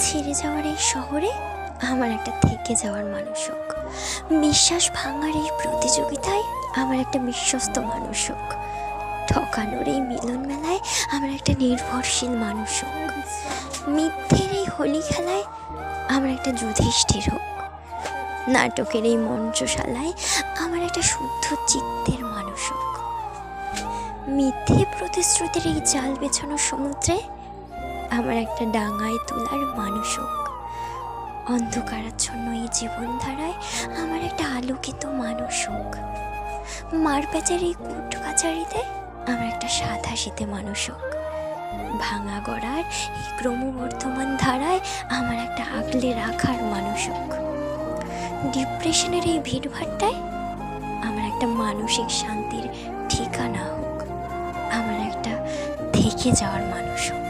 ছেড়ে যাওয়ার এই শহরে আমার একটা থেকে যাওয়ার মানুষ হোক। বিশ্বাস ভাঙার এই প্রতিযোগিতায় আমার একটা বিশ্বস্ত মানুষ হোক। ঠকানোর এই মিলন মেলায় আমার একটা নির্ভরশীল মানুষ হোক। মিথ্যের এই হোলি খেলায় আমার একটা যুধিষ্ঠির হোক। নাটকের এই মঞ্চশালায় আমার একটা শুদ্ধ চিত্তের মানুষ হোক। মিথ্যে প্রতিশ্রুতির এই জাল বেছানো সমুদ্রে আমার একটা ডাঙায় তোলার মানুষ হোক। অন্ধকারাচ্ছন্ন এই জীবনধারায় আমার একটা আলোকিত মানুষ হোক। মারপ্যাচের এই কুট কাচারিতে আমার একটা সাদা শীতে মানুষ হোক। ভাঙা গড়ার এই ক্রমবর্ধমান ধারায় আমার একটা আগলে রাখার মানুষ হোক। ডিপ্রেশনের এই ভিড়ভাট্টায় আমার একটা মানসিক শান্তির ঠিকানা হোক। আমার একটা থেকে যাওয়ার মানুষ হোক।